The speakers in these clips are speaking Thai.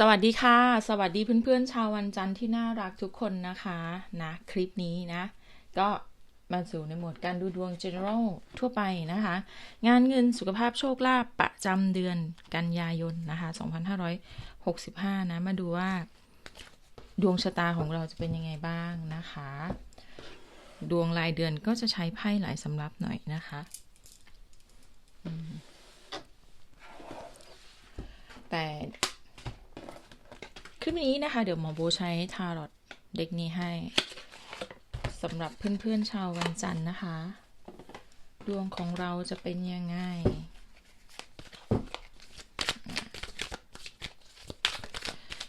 สวัสดีค่ะ สวัสดีเพื่อนๆ ชาววันจันทร์ที่น่ารักทุกคนนะคะนะคลิปนี้นะ ก็มาสู่ในโหมดการดูดวง general ทั่วไปนะคะ งานเงินสุขภาพโชคลาภประจำเดือนกันยายนนะคะ 2565 นะ มาดูว่า ดวงชะตาของเราจะเป็นยังไงบ้างนะคะ ดวงรายเดือนก็จะใช้ไพ่หลายสำรับหน่อยนะคะแต่ ลิปนี้นะคะ เดี๋ยวหมอโบใช้ทารอตเด็กนี้ให้สำหรับเพื่อนๆชาววันจันทร์นะคะ ดวงของเราจะเป็นยังไง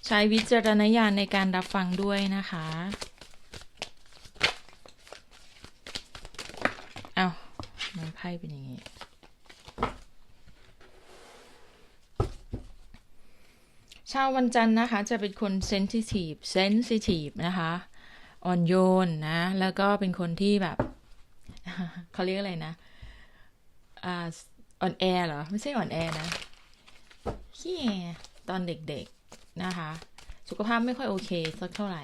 ใช้วิจารณญาณในการรับฟังด้วยนะคะเอามันไพ่เป็นอย่างนี้าววันจันทร์นะคะ จะเป็นคนเซนซิทีฟเซนซิทีฟนะคะอ่อนโยนนะ แล้วก็เป็นคนที่แบบเขาเรียกอะไรนะอ่าอ่อนแอเหรอ ไม่ใช่อ่อนแอนะขี้แอตอนเด็กๆนะคะ สุขภาพไม่ค่อยโอเคสักเท่าไหร่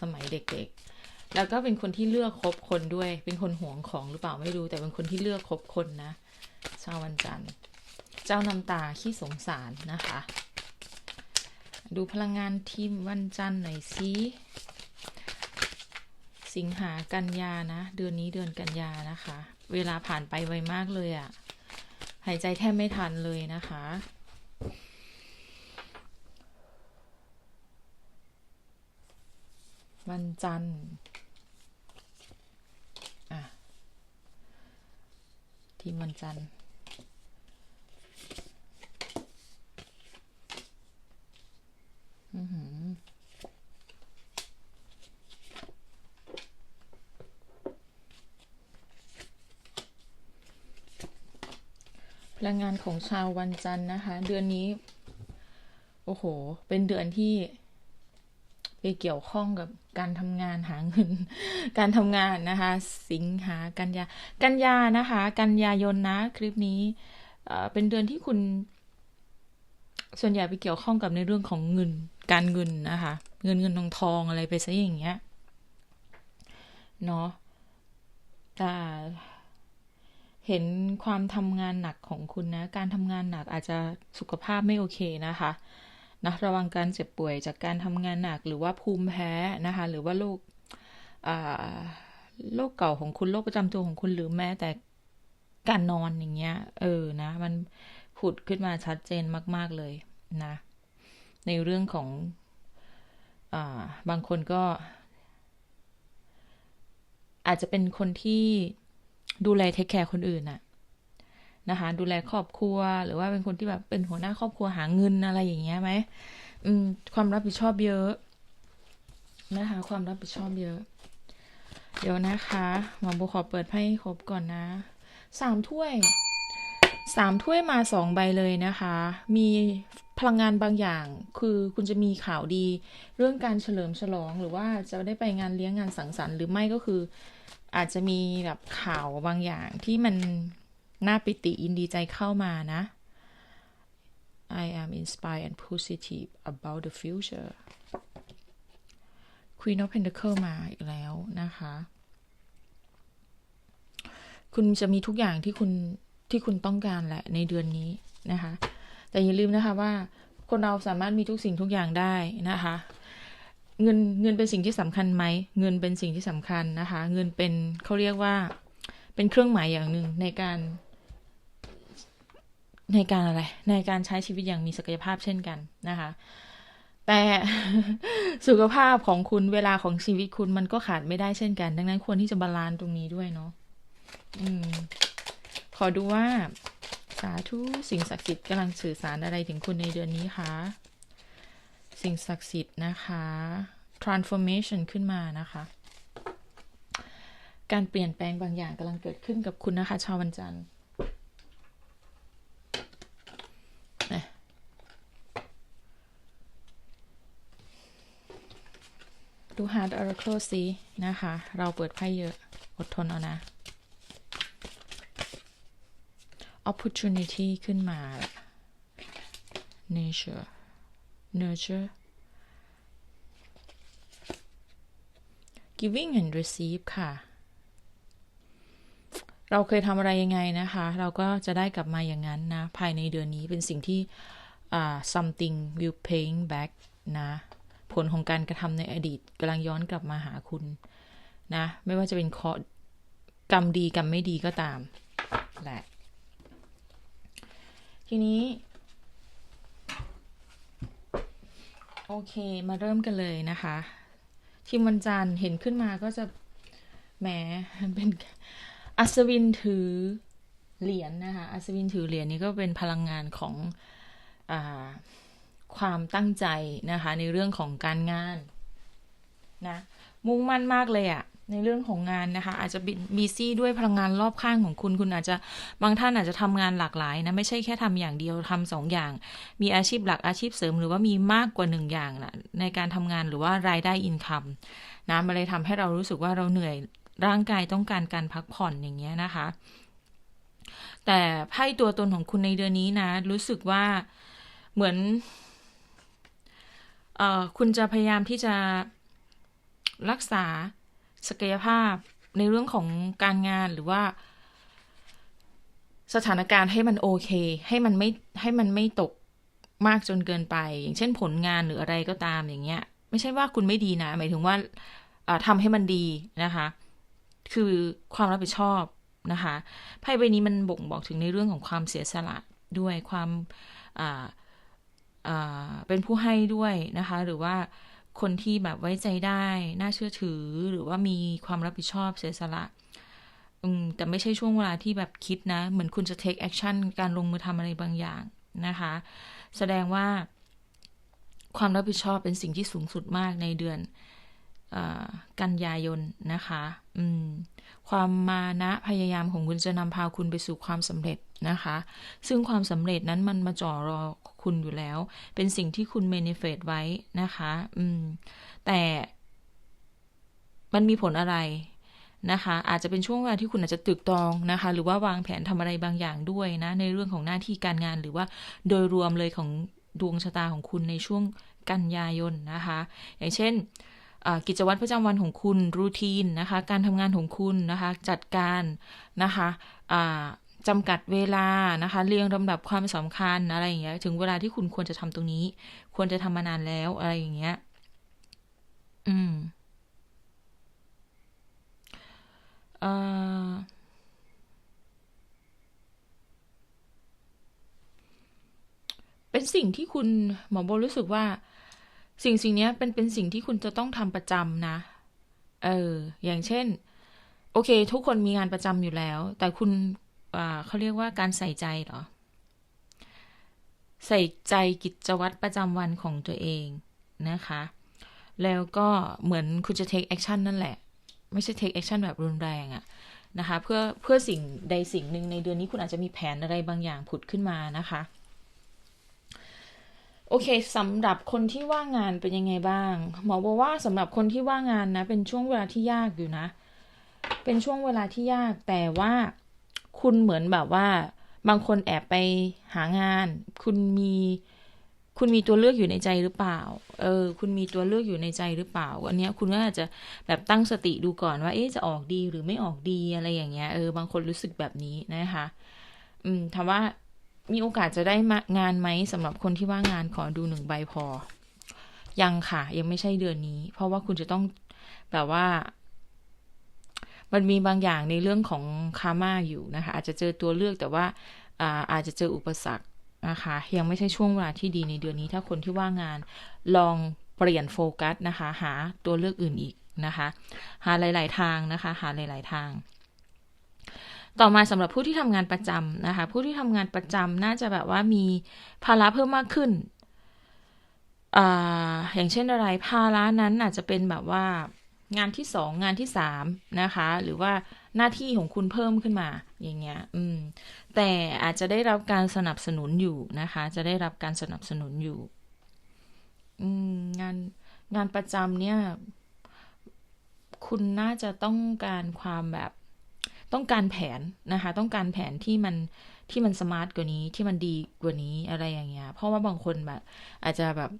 สมัยเด็กๆ แล้วก็เป็นคนที่เลือกคบคนด้วย เป็นคนห่วงของหรือเปล่าไม่รู้ แต่เป็นคนที่เลือกคบคนนะชาววันจันทร์ เจ้าน้ำตาขี้สงสารนะคะ ดูพลังงานทีมวันจันทร์หน่อยสิสิงหากันยานะ เดือนนี้เดือนกันยานะคะ เวลาผ่านไปไวมากเลยอะ่ะ หายใจแทบไม่ทันเลยนะคะ วันจันทร์อะทีมวันจันทร์ อือหือพ ลังงานของชาววันจันทร์นะคะ เดือนนี้ โอ้โห เป็นเดือนที่ ไปเกี่ยวข้องกับการทำงานหาเงิน การทำงานนะคะ สิงหากันยา กันยานะคะ กันยายนนะ คลิปนี้เอ่อเป็นเดือนที่คุณ ส่วนใหญ่ไปเกี่ยวข้องกับในเรื่องของเงิน การเงินนะคะ เงินเงินทองทองอะไรไปซะอย่างเงี้ย เนาะแต่ เห็นความทำงานหนักของคุณนะ การทำงานหนักอาจจะสุขภาพไม่โอเคนะคะนะระวังการเจ็บป่วยจากการทำงานหนักหรือว่าภูมิแพ้นะคะ หรือว่าโรคโรคเก่าของคุณโรคประจำตัวของคุณหรือแม้แต่การนอนอย่างเงี้ย เออนะ มันผุดขึ้นมาชัดเจนมาก ๆเลยนะ ในเรื่องของอาบางคนก็ อาจจะเป็นคนที่ ดูแลเทคแคร์คนอื่นน่ะนะคะ ดูแลครอบครัว หรือว่าเป็นคนที่แบบเป็นหัวหน้าครอบครัวหาเงินอะไรอย่างเงี้ยไหมอืมความรับผิดชอบเยอะ นะคะ ความรับผิดชอบเยอะ เดี๋ยวนะคะหมอโบขอเปิดไพ่ให้ครบก่อนนะสามถ้วยสามถ้วยมาสองใบเลยนะคะ มีพลังงานบางอย่างคือคุณจะมีข่าวดี เรื่องการเฉลิมฉลองหรือว่าจะได้ไปงานเลี้ยงงานสังสรรค์หรือไม่ก็คือ อาจจะมีแบบข่าวบางอย่างที่มันน่าปิติยินดีใจเข้ามานะ I am inspired and positive about the future Queen of Pentacle มาอีกแล้วนะคะ คุณจะมีทุกอย่างที่คุณที่คุณต้องการแหละในเดือนนี้นะคะ แต่อย่าลืมนะคะว่าคนเราสามารถมีทุกสิ่งทุกอย่างได้นะคะ เงินเงินเป็นสิ่งที่สำคัญไหม เงินเป็นสิ่งที่สำคัญนะคะ เงินเป็นเขาเรียกว่าเป็นเครื่องหมายอย่างหนึ่งในการ ในการอะไร ในการใช้ชีวิตอย่างมีศักยภาพเช่นกันนะคะ แต่สุขภาพของคุณเวลาของชีวิตคุณมันก็ขาดไม่ได้เช่นกัน ดังนั้นควรที่จะบาลานซ์ตรงนี้ด้วยเนาะอืม ขอดูว่า สาธุสิ่งศักดิ์สิทธิ์กำลังสื่อสารอะไรถึงคุณในเดือนนี้คะ สิ่งศักดิ์สิทธิ์นะคะ transformation ขึ้นมานะคะ การเปลี่ยนแปลงบางอย่างกำลังเกิดขึ้นกับคุณนะคะ ชาววันจันทร์ดู Heart Oracle สินะคะ เราเปิดไพ่เยอะ อดทนเอานะ opportunity ขึ้นมา nature nurture giving and receive ค่ะ เราเคยทำอะไรยังไงนะคะ เราก็จะได้กลับมาอย่างนั้นนะ ภายในเดือนนี้เป็นสิ่งที่ uh, something will paying back นะ ผลของการกระทำในอดีตกำลังย้อนกลับมาหาคุณนะ ไม่ว่าจะเป็นเคาะกรรมดีกรรมไม่ดีก็ตามแหละ ทีนี้ โอเคมาเริ่มกันเลยนะคะ ทีมวันจันทร์เห็นขึ้นมาก็จะแหมเป็นอัศวินถือเหรียญนนะคะ อัศวินถือเหรียญนี้ก็เป็นพลังงานของอความตั้งใจนะคะ ในเรื่องของการงานนะ มุ่งมั่นมากเลยอะ ในเรื่องของงานนะคะ อาจจะมีซี่ด้วยพลังงานรอบข้างของคุณ คุณอาจจะบางท่านอาจจะทำงานหลากหลายนะ ไม่ใช่แค่ทำอย่างเดียวทำสองอย่าง มีอาชีพหลักอาชีพเสริม หรือว่ามีมากกว่าหนึ่งอย่างนะในการทำงานหรือว่ารายได้อินคัมนะมันเลยทำให้เรารู้สึกว่าเราเหนื่อยร่างกายต้องการการพักผ่อนอย่างเงี้ยนะคะ แต่ไพ่ตัวตนของคุณในเดือนนี้นะ รู้สึกว่าเหมือนเอ่อคุณจะพยายามที่จะรักษา ศักยภาพในเรื่องของการงานหรือว่า สถานการณ์ให้มันโอเค ให้มันไม่ให้มันไม่ตกมากจนเกินไป อย่างเช่นผลงานหรืออะไรก็ตามอย่างเงี้ย ไม่ใช่ว่าคุณไม่ดีนะหมายถึงว่าทำให้มันดีนะคะ คือความรับผิดชอบนะคะไพ่ใบนี้มันบ่งบอกถึงในเรื่องของความเสียสละด้วยความเป็นผู้ให้ด้วยนะคะ หรือว่า คนที่แบบไว้ใจได้ น่าเชื่อถือ หรือว่ามีความรับผิดชอบเสียสละแต่ไม่ใช่ช่วงเวลาที่แบบคิดนะ เหมือนคุณจะ take action การลงมือทำอะไรบางอย่างนะคะ แสดงว่าความรับผิดชอบเป็นสิ่งที่สูงสุดมากในเดือน กันยายนนะคะความมานะพยายามของคุณจะนำพาคุณไปสู่ความสำเร็จนะคะ ซึ่งความสำเร็จนั้นมันมาจ่อรอคุณอยู่แล้ว เป็นสิ่งที่คุณเมนิเฟตไว้นะคะแต่มันมีผลอะไรนะคะ อาจจะเป็นช่วงเวลาที่คุณอาจจะตึกตองนะคะ หรือว่าวางแผนทำอะไรบางอย่างด้วยนะ ในเรื่องของหน้าที่การงานหรือว่าโดยรวมเลยของดวงชะตาของคุณในช่วงกันยายนนะคะ อย่างเช่น กิจวัตรประจำวันของคุณรูทีนนะคะ การทำงานของคุณนะคะ จัดการนะคะจำกัดเวลานะคะ เรียงลำดับความสำคัญอะไรอย่างเงี้ย ถึงเวลาที่คุณควรจะทำตรงนี้ ควรจะทำมานานแล้วอะไรอย่างเงี้ย อืมเอ่อเป็นสิ่งที่คุณหมอโบรู้สึกว่า สิ่งสิ่งนี้เป็นเป็นสิ่งที่คุณจะต้องทำประจำนะ เออ อย่างเช่น โอเค ทุกคนมีงานประจำอยู่แล้ว แต่คุณเขาเรียกว่าการใส่ใจเหรอ ใส่ใจกิจวัตรประจำวันของตัวเองนะคะ แล้วก็เหมือนคุณจะ take action นั่นแหละ ไม่ใช่ take action แบบรุนแรงอะนะคะ เพื่อเพื่อสิ่งใดสิ่งหนึ่งในเดือนนี้คุณอาจจะมีแผนอะไรบางอย่างผุดขึ้นมานะคะ โอเคสำหรับคนที่ว่างงานเป็นยังไงบ้าง หมอบอกว่าสำหรับคนที่ว่างงานนะ เป็นช่วงเวลาที่ยากอยู่นะ เป็นช่วงเวลาที่ยาก แต่ว่าคุณเหมือนแบบว่า บางคนแอบไปหางาน คุณมี คุณมีตัวเลือกอยู่ในใจหรือเปล่า เออ คุณมีตัวเลือกอยู่ในใจหรือเปล่า อันนี้คุณก็อาจจะแบบตั้งสติดูก่อนว่า เอ๊ะจะออกดีหรือไม่ออกดีอะไรอย่างเงี้ย เออบางคนรู้สึกแบบนี้นะคะ อืมถามว่า มีโอกาสจะได้งานไหมสำหรับคนที่ว่างงานขอดูหนึ่งใบพอ ยังค่ะ ยังไม่ใช่เดือนนี้ เพราะว่าคุณจะต้องแบบว่า มันมีบางอย่างในเรื่องของคาม่าอยู่นะคะ อาจจะเจอตัวเลือกแต่ว่าอาอาจจะเจออุปสรรคนะคะ ยังไม่ใช่ช่วงเวลาที่ดีในเดือนนี้ ถ้าคนที่ว่างงานลองเปลี่ยนโฟกัสนะคะ หาตัวเลือกอื่นอีกนะคะ หาหลาย ๆ ทางนะคะ หาหลาย ๆ ทาง ต่อมาสำหรับผู้ที่ทำงานประจำนะคะ ผู้ที่ทำงานประจำน่าจะแบบว่ามีภาระเพิ่มมากขึ้นออย่างเช่นอะไรภาระนั้นอาจจะเป็นแบบว่างานที่สองงานที่สามนะคะ หรือว่าหน้าที่ของคุณเพิ่มขึ้นมาอย่างเงี้ย อืม แต่อาจจะได้รับการสนับสนุนอยู่นะคะ จะได้รับการสนับสนุนอยู่ อืม งานงานประจำเนี่ย คุณน่าจะต้องการความแบบ ต้องการแผนนะคะ ต้องการแผนที่มันที่มันสมาร์ทกว่านี้ที่มันดีกว่านี้อะไรอย่างเงี้ย เพราะว่าบางคนแบบ อาจจะแบบ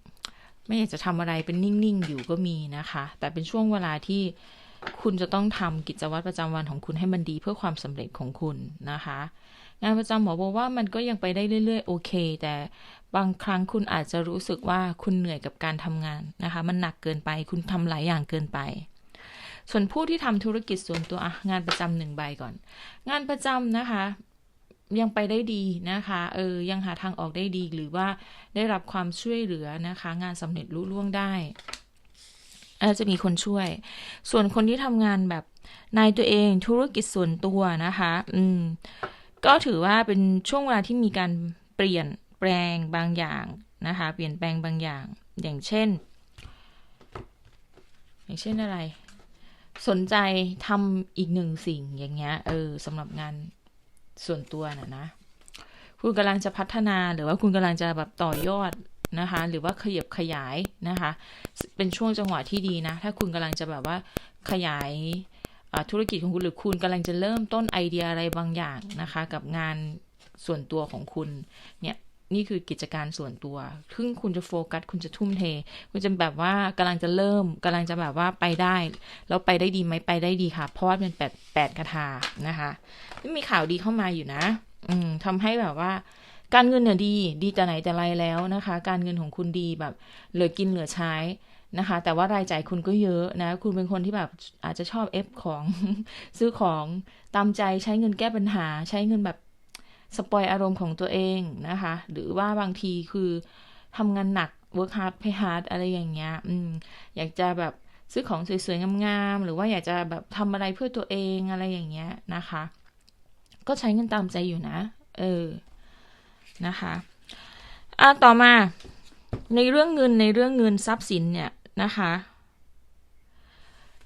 ไม่อยากจะทำอะไรเป็นนิ่ง ๆ อยู่ก็มีนะคะ แต่เป็นช่วงเวลาที่คุณจะต้องทำกิจวัตรประจำวันของคุณให้มันดีเพื่อความสำเร็จของคุณนะคะ งานประจำหมอบอกว่ามันก็ยังไปได้เรื่อย ๆ โอเค แต่บางครั้งคุณอาจจะรู้สึกว่าคุณเหนื่อยกับการทำงานนะคะ มันหนักเกินไป คุณทำหลายอย่างเกินไป ส่วนผู้ที่ทำธุรกิจส่วนตัวงานประจำหนึ่งใบก่อน งานประจำนะคะ ยังไปได้ดีนะคะเออยังหาทางออกได้ดีหรือว่าได้รับความช่วยเหลือนะคะ งานสำเร็จรุ่ล่วงได้อาจจะมีคนช่วย ส่วนคนที่ทำงานแบบนายตัวเองธุรกิจส่วนตัวนะคะ อืม ก็ถือว่าเป็นช่วงเวลาที่มีการเปลี่ยนแปลงบางอย่างนะคะ เปลี่ยนแปลงบางอย่าง อย่างเช่น อย่างเช่นอะไร สนใจทำอีกหนึ่งสิ่งอย่างเงี้ย เออสำหรับงานส่วนตัวน่ะนะ คุณกำลังจะพัฒนาหรือว่าคุณกำลังจะแบบต่อยอดนะคะ หรือว่าขยับขยายนะคะ เป็นช่วงจังหวะที่ดีนะ ถ้าคุณกำลังจะแบบว่าขยายธุรกิจของคุณหรือคุณกำลังจะเริ่มต้นไอเดียอะไรบางอย่างนะคะ กับงานส่วนตัวของคุณเนี่ย นี่คือกิจการส่วนตัวซึ่งคุณจะโฟกัส คุณจะทุ่มเท คุณจะแบบว่ากำลังจะเริ่มกำลังจะแบบว่าไปได้ แล้วไปได้ดีไหมไปได้ดีค่ะ เพราะว่าเป็นแปดแปดคาถานะคะไม่มีข่าวดีเข้ามาอยู่นะ อืมทำให้แบบว่า การเงินเนี่ยดี ดีแต่ไหนแต่ไรแล้วนะคะ การเงินของคุณดีแบบเหลือกินเหลือใช้นะคะ แต่ว่ารายจ่ายคุณก็เยอะนะ คุณเป็นคนที่แบบอาจจะชอบเอฟของ ซื้อของตามใจใช้เงินแก้ปัญหา ใช้เงินแบบ สปอยอารมณ์ของตัวเองนะคะ หรือว่าบางทีคือทำงานหนัก work hard pay hard อะไรอย่างเงี้ยอืมอยากจะแบบซื้อของสวยๆ งามๆ หรือว่าอยากจะแบบทำอะไรเพื่อตัวเองอะไรอย่างเงี้ยนะคะ ก็ใช้เงินตามใจอยู่นะ เออ นะคะอะต่อมา ในเรื่องเงินในเรื่องเงินทรัพย์สินเนี่ยนะคะ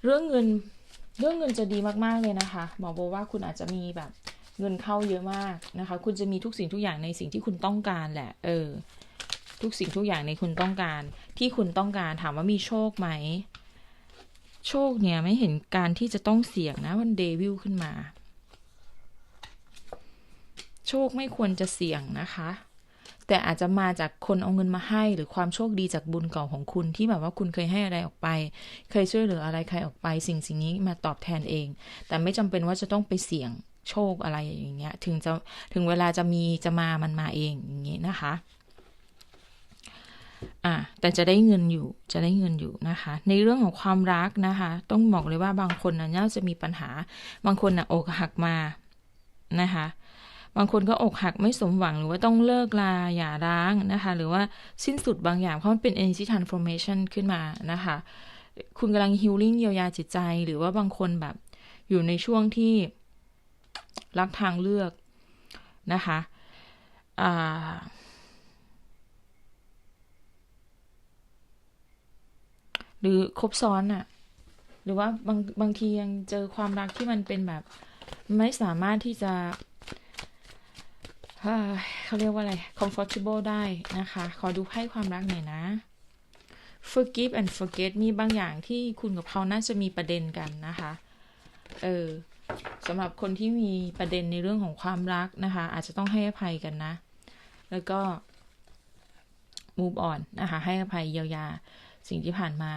เรื่องเงินเรื่องเงินจะดีมากๆเลยนะคะหมอโบว่าคุณอาจจะมีแบบ เงินเข้าเยอะมากนะคะ คุณจะมีทุกสิ่งทุกอย่างในสิ่งที่คุณต้องการแหละ เออ ทุกสิ่งทุกอย่างในคุณต้องการ ที่คุณต้องการถามว่ามีโชคไหม โชคเนี่ยไม่เห็นการที่จะต้องเสี่ยงนะวันเดวิลขึ้นมา โชคไม่ควรจะเสี่ยงนะคะ แต่อาจจะมาจากคนเอาเงินมาให้ หรือความโชคดีจากบุญเก่าของคุณที่แบบว่าคุณเคยให้อะไรออกไป เคยช่วยเหลืออะไรใครออกไป สิ่งสิ่งนี้มาตอบแทนเอง แต่ไม่จำเป็นว่าจะต้องไปเสี่ยง โชคอะไรอย่างเงี้ย ถึงจะถึงเวลาจะมีจะมามันมาเองอย่างเงี้นะคะ อะแต่จะได้เงินอยู่จะได้เงินอยู่นะคะ ในเรื่องของความรักนะคะ ต้องบอกเลยว่าบางคนนะน่าจะมีปัญหา บางคนนะอกหักมานะคะบางคนก็อกหักไม่สมหวังหรือว่าต้องเลิกลาหย่าร้างนะคะ หรือว่าสิ้นสุดบางอย่างเพราะมันเป็น energy transformation ขึ้นมานะคะ คุณกำลัง healing เยียวยาจิตใจ หรือว่าบางคนแบบอยู่ในช่วงที่ รักทางเลือกนะคะหรือครบซ้อนอะหรือว่าบางบางทียังเจอความรักที่มันเป็นแบบ ไม่สามารถที่จะเขาเรียกว่าอะไร comfortable ได้นะคะ ขอดูไพ่ความรักหน่อยนะ forgive and forget มีบางอย่างที่คุณกับเขาน่าจะมีประเด็นกันนะคะ เออ สำหรับคนที่มีประเด็นในเรื่องของความรักนะคะ อาจจะต้องให้อภัยกันนะ แล้วก็ move on นะคะ ให้อภัยเยียวยาสิ่งที่ผ่านมา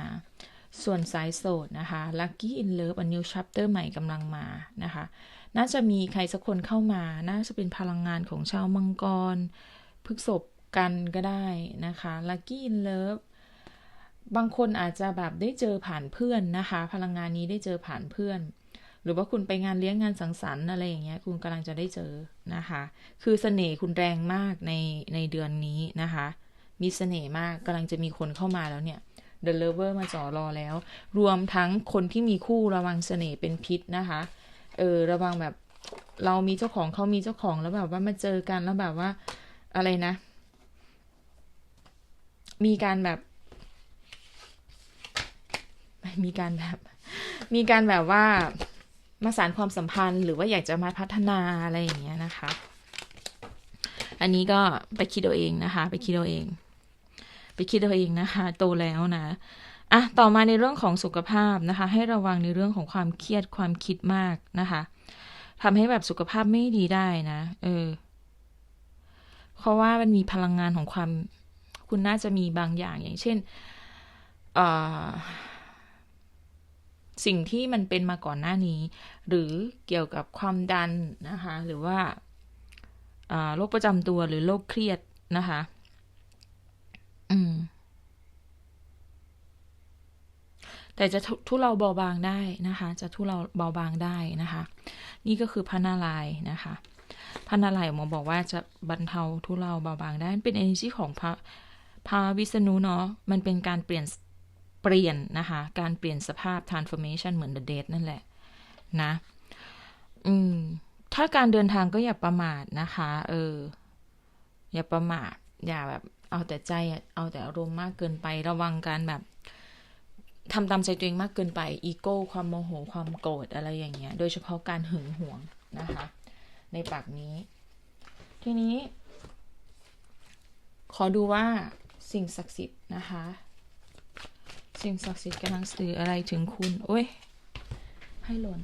ส่วนสายโสดนะคะ lucky in love a new chapter ใหม่กำลังมานะคะ น่าจะมีใครสักคนเข้ามา น่าจะเป็นพลังงานของชาวมังกรพฤกษบกันก็ได้นะคะ lucky in love บางคนอาจจะแบบได้เจอผ่านเพื่อนนะคะ พลังงานนี้ได้เจอผ่านเพื่อน หรือว่าคุณไปงานเลี้ยงงานสังสรรค์อะไรอย่างเงี้ย คุณกำลังจะได้เจอนะคะ คือเสน่ห์คุณแรงมากในในเดือนนี้นะคะ มีเสน่ห์มากกำลังจะมีคนเข้ามาแล้วเนี่ย The Lover มาจ่อรอแล้ว รวมทั้งคนที่มีคู่ระวังเสน่ห์เป็นพิษนะคะ เออระวังแบบเรามีเจ้าของเขามีเจ้าของแล้วแบบว่ามาเจอกันแล้วแบบว่าอะไรนะ มีการแบบ มีการแบบ มีการแบบว่า มาสารความสัมพันธ์ หรือว่าอยากจะมาพัฒนาอะไรอย่างเงี้ยนะคะ อันนี้ก็ไปคิดเอาเองนะคะ ไปคิดเอาเอง ไปคิดเอาเองนะคะ โตแล้วนะอะต่อมาในเรื่องของสุขภาพนะคะ ให้ระวังในเรื่องของความเครียดความคิดมากนะคะทำให้แบบสุขภาพไม่ดีได้นะ เออ เพราะว่ามันมีพลังงานของความ คุณน่าจะมีบางอย่างอย่างเช่น เอ่อ สิ่งที่มันเป็นมาก่อนหน้านี้ หรือเกี่ยวกับความดันนะคะ หรือว่าโรคประจำตัวหรือโรคเครียดนะคะ อืม แต่จะทุทุเลาเบาบางได้นะคะ จะทุเลาเบาบางได้นะคะ นี่ก็คือพระนารายนะคะพระนารายหมอบอกว่าจะบรรเทาทุเลาเบาบางได้เป็น energy ของพระพระวิษณุเนาะมันเป็นการเปลี่ยน เปลี่ยนนะคะ การเปลี่ยนสภาพ transformation เหมือน the dead นั่นแหละนะอืมถ้าการเดินทางก็อย่าประมาทนะคะ เออ อย่าประมาท อย่าแบบ เอาแต่ใจ เอาแต่อารมณ์มากเกินไประวังการแบบทำตามใจตัวเองมากเกินไป อีโก้ ความโมโห ความโกรธอะไรอย่างเงี้ย โดยเฉพาะการหึงหวงนะคะ ในปากนี้ ทีนี้ ขอดูว่าสิ่งศักดิ์สิทธิ์นะคะ สิ่งศักดิ์สิทธิ์กำลังสื่ออะไรถึงคุณ โอ้ย ให้หล่น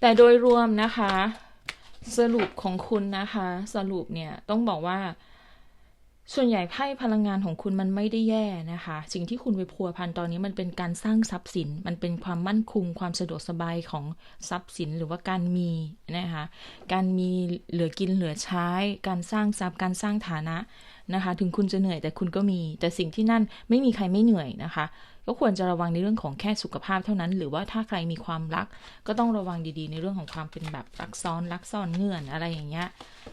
แต่โดยรวมนะคะ สรุปของคุณนะคะ สรุปเนี่ย ต้องบอกว่า ส่วนใหญ่ไพ่พลังงานของคุณมันไม่ได้แย่นะคะ สิ่งที่คุณไปพัวพันตอนนี้มันเป็นการสร้างทรัพย์สิน มันเป็นความมั่นคงความสะดวกสบายของทรัพย์สินหรือว่าการมีนะคะ การมีเหลือกินเหลือใช้ การสร้างทรัพย์การสร้างฐานะนะคะ ถึงคุณจะเหนื่อยแต่คุณก็มี แต่สิ่งที่นั่นไม่มีใครไม่เหนื่อยนะคะ ก็ควรจะระวังในเรื่องของแค่สุขภาพเท่านั้น หรือว่าถ้าใครมีความรัก ก็ต้องระวังดีๆ ในเรื่องของความเป็นแบบรักซ้อนรักซ่อนเงื่อนอะไรอย่างเงี้ย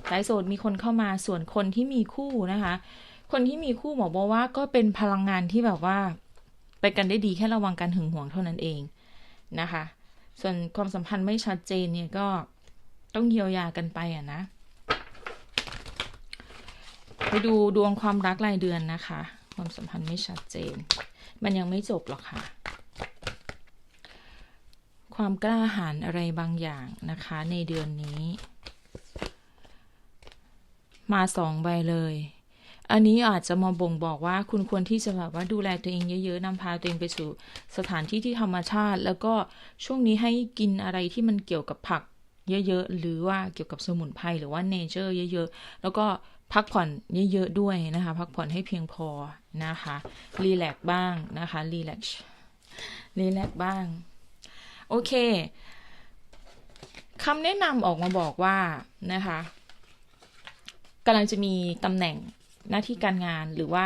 สายโสดมีคนเข้ามาส่วนคนที่มีคู่นะคะ คนที่มีคู่หมอบอกว่าก็เป็นพลังงานที่แบบว่า ไปกันได้ดีแค่ระวังการหึงหวงเท่านั้นเองนะคะ ส่วนความสัมพันธ์ไม่ชัดเจนเนี่ยก็ต้องเยียวยากันไปอะนะไปดูดวงความรักรายเดือนนะคะ ความสัมพันธ์ไม่ชัดเจน มันยังไม่จบหรอกค่ะ ความกล้าหาญอะไรบางอย่างนะคะ ในเดือนนี้ มาสองใบเลย อันนี้อาจจะมาบ่งบอกว่าคุณควรที่จะแบบว่าดูแลตัวเองเยอะๆนำพาตัวเองไปสู่สถานที่ที่ธรรมชาติ แล้วก็ช่วงนี้ให้กินอะไรที่มันเกี่ยวกับผักเยอะๆ หรือว่าเกี่ยวกับสมุนไพรหรือว่าเนเจอร์เยอะๆ แล้วก็ พักผ่อนเยอะๆด้วยนะคะ พักผ่อนให้เพียงพอนะคะรีแลกบ้างนะคะรีแลกรีแลกบ้าง โอเคคำแนะนำออกมาบอกว่านะคะกำลังจะมีตำแหน่งหน้าที่การงานหรือว่า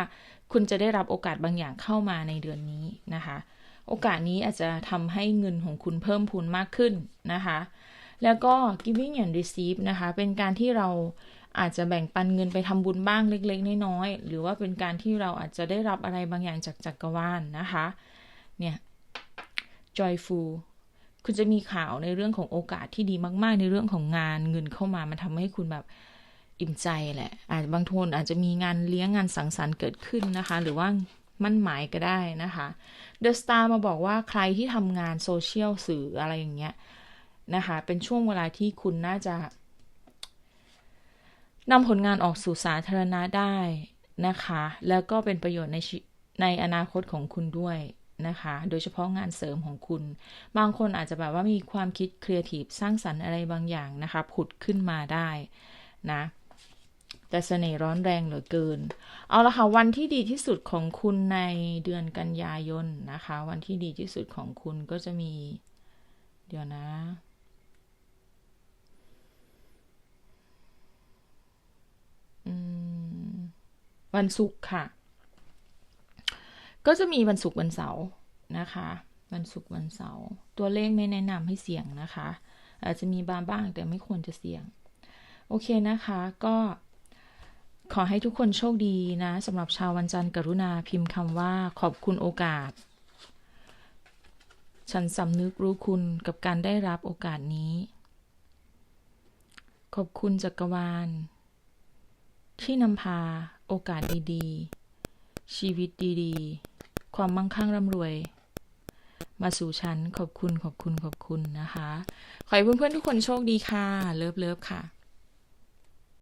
คุณจะได้รับโอกาสบางอย่างเข้ามาในเดือนนี้นะคะ โอกาสนี้อาจจะทำให้เงินของคุณเพิ่มพูนมากขึ้นนะคะ แล้วก็ giving and receive นะคะ เป็นการที่เรา อาจจะแบ่งปันเงินไปทำบุญบ้างเล็ก ๆ น้อยๆหรือว่าเป็นการที่เราอาจจะได้รับอะไรบางอย่างจากจักรวาลนนะคะ เนี่ย joyful คุณจะมีข่าวในเรื่องของโอกาสที่ดีมาก ๆ ในเรื่องของงานเงินเข้ามามันทำให้คุณแบบอิ่มใจแหละ อาจบางทนอาจจะมีงานเลี้ยงงานสังสรรค์เกิดขึ้นนะคะ หรือว่ามั่นหมายก็ได้นะคะ The Star มาบอกว่าใครที่ทำงานโซเชียลสื่ออะไรอย่างเงี้ยนะคะ เป็นช่วงเวลาที่คุณน่าจะ นำผลงานออกสู่สาธารณะได้นะคะ แล้วก็เป็นประโยชน์ในในอนาคตของคุณด้วยนะคะ โดยเฉพาะงานเสริมของคุณ บางคนอาจจะแบบว่ามีความคิดครีเอทีฟสร้างสรรค์อะไรบางอย่างนะคะ ผุดขึ้นมาได้นะ แต่เสน่ห์ร้อนแรงเหลือเกิน เอาละค่ะ วันที่ดีที่สุดของคุณในเดือนกันยายนนะคะ วันที่ดีที่สุดของคุณก็จะมี เดี๋ยวนะ วันศุกร์ค่ะ ก็จะมีวันศุกร์วันเสาร์นะคะ วันศุกร์วันเสาร์ตัวเลขไม่แนะนำให้เสี่ยงนะคะ อาจจะมีบางบ้างแต่ไม่ควรจะเสี่ยง โอเคนะคะก็ขอให้ทุกคนโชคดีนะสำหรับชาววันจันทร์กรุณาพิมพ์คำว่าขอบคุณโอกาส ฉันสำนึกรู้คุณกับการได้รับโอกาสนี้ ขอบคุณจักรวาล ที่นำพา โอกาสดีๆ ชีวิตดีๆ ความมั่งคั่งร่ำรวย มาสู่ฉันขอบคุณขอบคุณขอบคุณนะคะ ขอให้เพื่อนๆทุกคนโชคดีค่ะ เลิฟเลิฟค่ะ